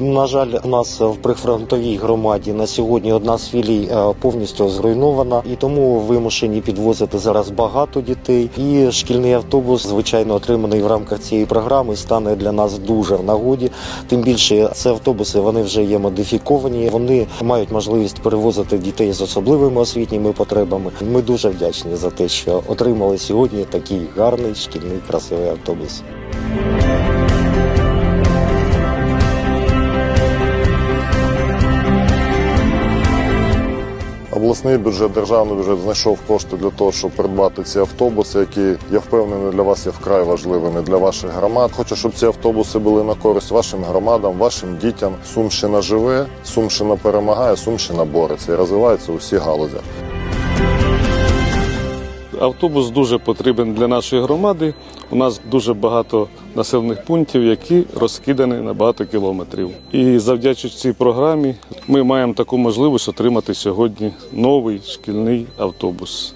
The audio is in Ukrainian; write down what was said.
На жаль, у нас в прифронтовій громаді на сьогодні одна з філій е, повністю зруйнована, і тому вимушені підвозити зараз багато дітей. І шкільний автобус, звичайно, отриманий в рамках цієї програми, стане для нас дуже в нагоді. Тим більше це автобуси вони вже є модифіковані. Вони мають можливість перевозити дітей з особливими освітніми потребами. Ми дуже вдячні за те, що отримали сьогодні такий гарний шкільний красивий автобус. Обласний бюджет, державний бюджет знайшов кошти для того, щоб придбати ці автобуси, які я впевнений для вас є вкрай важливими для ваших громад. Хочу, щоб ці автобуси були на користь вашим громадам, вашим дітям. Сумщина живе, Сумщина перемагає, Сумщина бореться і розвивається у всіх галузях. Автобус дуже потрібен для нашої громади. У нас дуже багато населених пунктів, які розкидані на багато кілометрів. І завдячуючи цій програмі, ми маємо таку можливість отримати сьогодні новий шкільний автобус.